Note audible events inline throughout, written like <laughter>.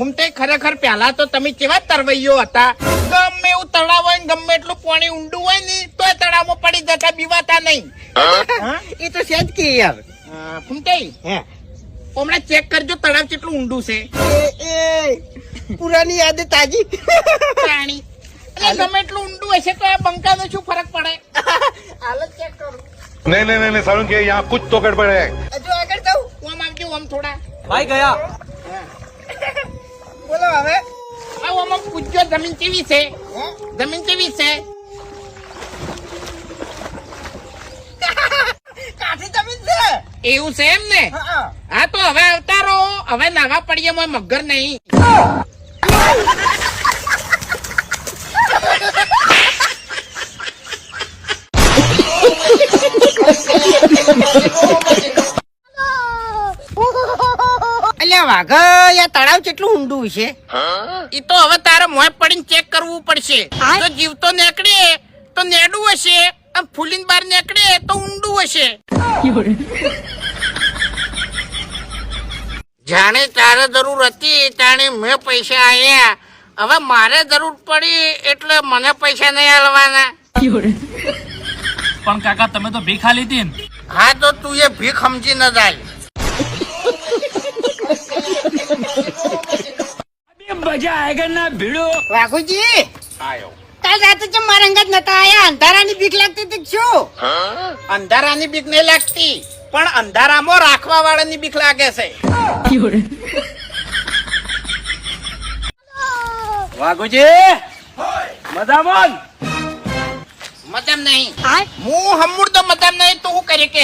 ભૂમતે ખરેખર પહેલા તો તમે કેવા તરવૈયો હતા? ગમે એવું તળાવ હોય ને ગમે એટલું પાણી ઊંડું હોય ને તો એ તળાવમાં પડી જતા બીવાતા નહીં. એ તો છે જ કે યાર. ભૂમતે હમણાં ચેક કરજો તળાવ કેટલું ઊંડું છે. એ પુરાની યાદ તાજી. પાણી. ગમે એટલું ઊંડું હશે તો આ બંકાનો શું ફરક પડે? હાલત ચેક કરું. નહીં નહીં નહીં સારું કે યહાં કુછ તો ગડબડ હે. જો આગળ જાઉં? ઓમ આવજો ઓમ થોડા. ભાઈ ગયા. બોલો હવે. આ ઓમ આમ પૂછજો જમીન કેવી છે? હે? જમીન કેવી છે? કાઠી જમીન છે? એવું છે એમ ને? હા, તો હવે અવતારો. હવે નાવા પડીએ મોય મગર નહીં. અલ્યા વાઘ યા તળાવ કેટલું ઊંડું છે? એ તો હવે તારે મોય પડીને ચેક કરવું પડશે. તો જીવતો નીકળે તો નેડું હશે. અને ફૂલીને બહાર નીકળે તો ઊંડું હશે. જાણે તારે જરૂર હતી તાણે મેં પૈસા આયા. હવે મારે જરૂર પડી એટલે મને પૈસા નહીં આલવાના. પણ કાકા તમે તો ભીખા લીધી ને. હા તો તું એ ભીખ સમજી ન જાય. વાઘુજી કાલ રાતે જે મારા અંગત નતા આયા? અંધારાની બીક લાગતી હતી કે શું? અંધારાની બીક નહીં લાગતી પણ અંધારામાં રાખવા વાળાની બીક લાગે છે. વાઘુજી મજામાં? મતમ નહીં. હું હમુર તો મતલબ નહીં તો હું કરી કે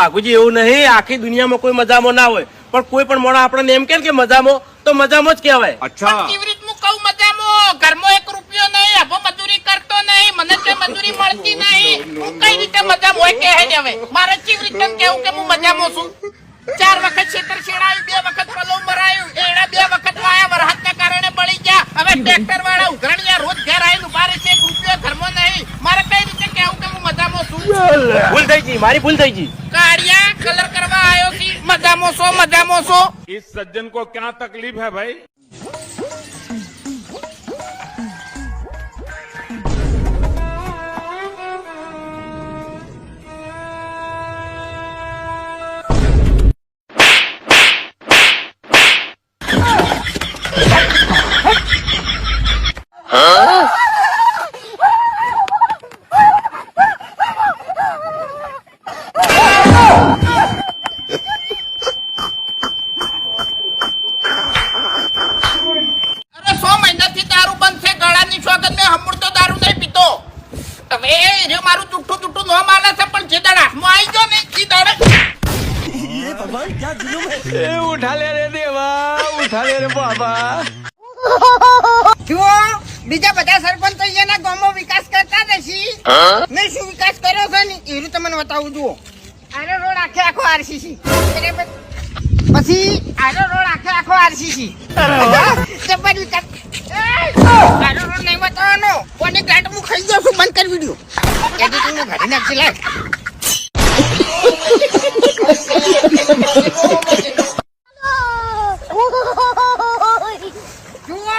વાઘુજી એવું નહીં. આખી દુનિયામાં કોઈ મજામાં ના હોય. પણ કોઈ પણ મોણા આપણને એમ કે કે મજામાં. તો મજામાં જ કહેવાય. અચ્છા. કેવી રીતનું કહું મજામાં? ઘરમાં એક રૂપિયો નહીં અભો મજૂરી કરતો નહીં મને કઈ મજૂરી મળતી નહીં. હું કઈ રીતે મજામાં હોય કે હે હવે? મારે કેવી રીતે કેવું કે હું મજામાં છું? ચાર વખત છેતર છેડાયું બે વખત પલો મરાયું એડા બે વખત વાયા વરસાદના કારણે બળી ગયા. હવે ટ્રેક્ટર વાળા ઉઘરણિયા રોજ ઘેર આવીને ઊભા રહે છે એક રૂપિયો ઘરમાં નહીં. મારે કઈ રીતે કેવું કે હું મજામાં છું? ભૂલ થઈ ગઈ મારી ભૂલ થઈ ગઈ કાળિયા કલર કરવા આવ્યો છે મજામાં છો મજામાં છો એ સજ્જન કો ક્યાં તકલીફ હે ભાઈ જુઓ બીજા બધા સરપંચ અહીંયાના ગામમાં વિકાસ કરતા નથી મેં શું વિકાસ કર્યો છે ને? એ રીતે બતાવું જુઓ. આનો રોડ આખે આખો આરસીસી. પછી આનો રોડ આખે આખો આરસીસી. જબર વિકાસ! આનો રોડ નહીં બતાવવાનો. કોને ગાંઠ હું ખાઈ જાઉં છું? બંધ કરી વીડિયો. એડિટિંગ નાખી લાય જુઓ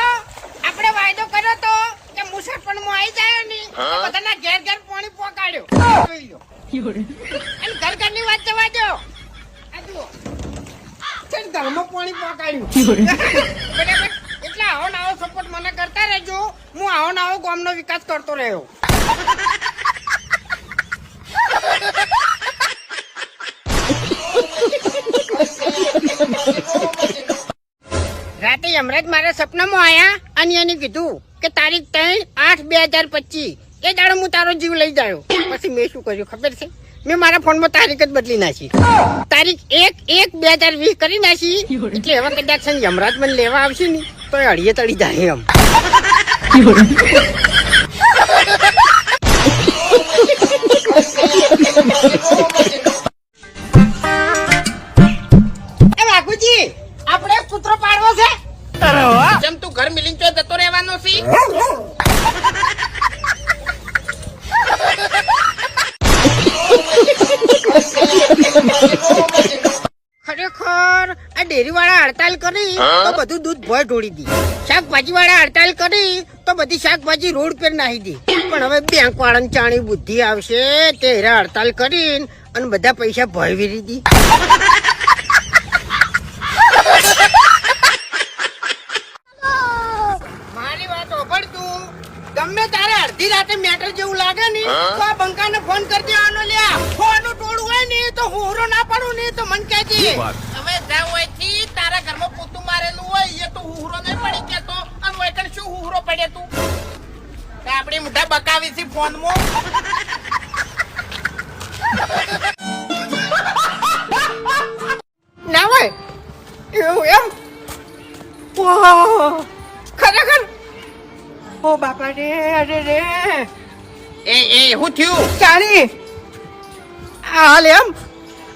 આપણે વાયદો કર્યો તો કે મુસાફરમાં આવી જાય ને તો બધાના ઘેર ઘેર પાણી પહોંચાડ્યો જોઈ લો અને ઘર ઘરની વાત જવા દો. આ જુઓ છે ને પાણી પહોંચાડ્યું <laughs> બરાબર. એટલે આવો ને સપોર્ટ મને કરતા રહેજો. હું આવો ને ગામનો વિકાસ કરતો રહ્યો. રાતે યમરાજ મારા સપનામાં આયા અને એને કીધું કે તારીખ ત્રણ આઠ બે હજાર પચીસ. એ દાડો હું તારો જીવ લઈ જાયો. પછી મેં શું કર્યું ખબર છે? મેં મારા ફોનમાં તારીખ જ બદલી નાખી. તારીખ એક એક, બે હજાર વીસ કરી નાખી. એટલે હવે કદાચ યમરાજ મને લેવા આવશે ને તો અડીએ તળી જાય એમ. ડેરી વાળા હડતાલ કરી તો બધું દૂધ ભોય ઢોળી દી. શાકભાજી વાળા હડતાલ કરી તો બધી શાકભાજી રોડ પર નાહી દી. પણ હવે બેંક વાળાની ચાણી બુદ્ધિ આવશે તે હેરા હડતાલ કરીને અને બધા પૈસા ભય વીરી દી. મારી વાત ઓભળ તું. ગમે તારે અડધી રાતે મેટર જેવું લાગે ને તો આ બંકાને ફોન કરી દેવાનો લ્યા. ફોન ટોળું હોય ને તો હું હોરો ના પાડું ને તો મન કહેજે. હવે જાવ હોય તારા ઘરમાં પોતું મારેલું હોય એ તો હુહરો નહીં પડી કેતો અને હોય કણ શું હુહરો પડે તું? તે મોટા બકાવી છે ફોનમાં. ના હોય. એવું એમ? વાહ. ખરેખર? ઓ બાપા રે અરે રે. એ એ હું થયું? ચાલી હા હાલ એમ?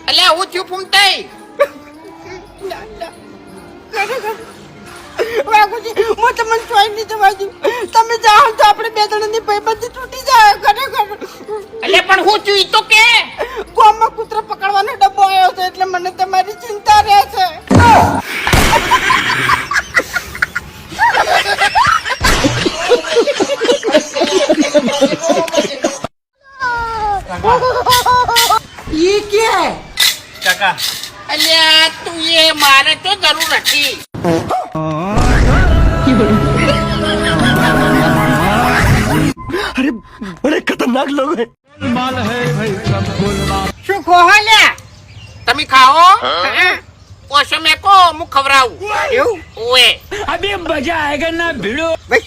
એટલે હું થયું ફૂમતાઈ? વાઘુજી હું તમને ચોઈ નહીં જવા દઉં. તમે જાઓ તો આપણે બે જણાની ભાઈબંધી તૂટી જાય. ખરેખર. એટલે પણ હું થયું તો કે? ગામમાં કૂતરો પકડવાનો ડબ્બો આવ્યો હતો એટલે મને તમારી ચિંતા મારે ખતરનાક લોગ હે શું ખોહલ્યા તમે ખાઓ? હા? ઓછો મેકો હું ખવડાવું. એવું? ઓએ. ભાઈ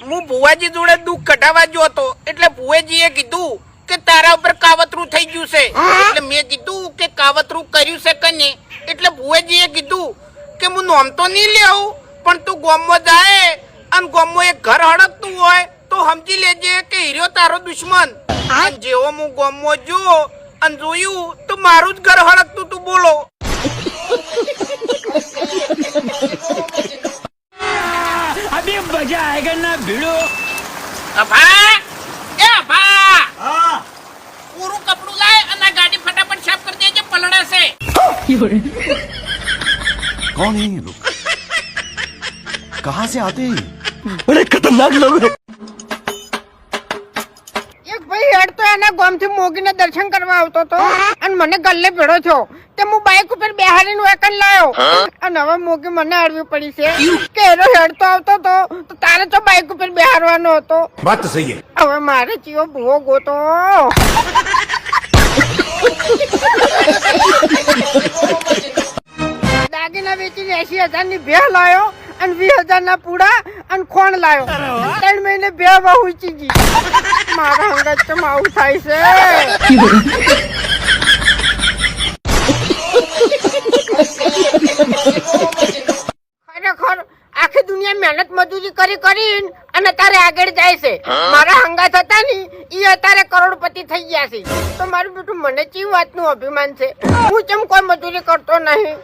હું ભુવાજી જોડે દુઃખ કઢાવા હતો. એટલે ભુવાજીએ કીધું કે તારા ઉપર કાવતરું થઈ ગયું છે. એટલે મેં કીધું કે કાવતરું કર્યું છે કને એટલે ભુવાજીએ કીધું કે હું નોમ તો નહીં લેવું પણ તું ગોમમાં જાય અને ગોમમાં એક ઘર હડકતું હોય તો સમજી લેજે કે હીરો તારો દુશ્મન. જેવો હું ગોમમાં જો અને જોયું તો મારું જ ઘર હડકતું તું બોલો. <laughs> અભા એ અભા પૂરું કપડું લાય અને આ ગાડી ફટાફટ સાફ કરી દેજે પલળે છે कौन है ये लोग कहाँ से आते हैं એક ના દર્શન કરવા આવતો હતો અને મને ગલ્લે ભેડો થયો તે હું બાઇક ઉપર બેહારીને વેકન લાયો. અને હવે મોગી મને આડવી પડી છે. કે એનો હેડતો આવતો હતો તો તારે તો બાઇક ઉપર બેહારવાનો હતો. વાત સહી હવે મારે ચીઓ ભૂવો ગોતો. દાગીના વેચીને એસી હજારની ભે લાયો અને વીસ હજાર ના પૂડા અને ખોણ લાયો. ત્રણ મહિને બે બહુ ચીજી મારા અંગત આવું થાય છે? ખરેખર આખી દુનિયા મહેનત મજૂરી કરી કરીને અને તારે આગળ જાય છે. મારા હંગાત હતા ની, ઈ અત્યારે કરોડપતિ થઈ ગયા છે. તો મારું બેટું મને ચી વાતનું અભિમાન છે? હું ચમ કોઈ મજૂરી કરતો નહીં?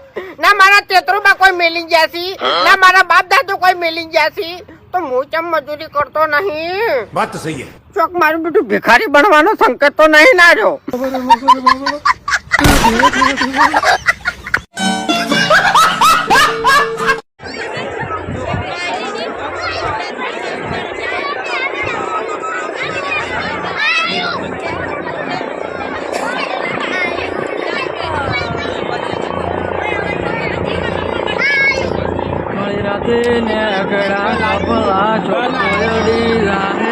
ના મારા તેતરોબા કોઈ મેલી ગયા છે. ના મારા બાપ દાદો કોઈ મેલી ગયા છે. તો મોચમ મજૂરી કરતો નહીં? વાત સહી હે. ચોક મારું બધું ભિખારી બનવાનો સંકેત તો નહીં ના રહ્યો. અગડા કપલા ચોકડી રાને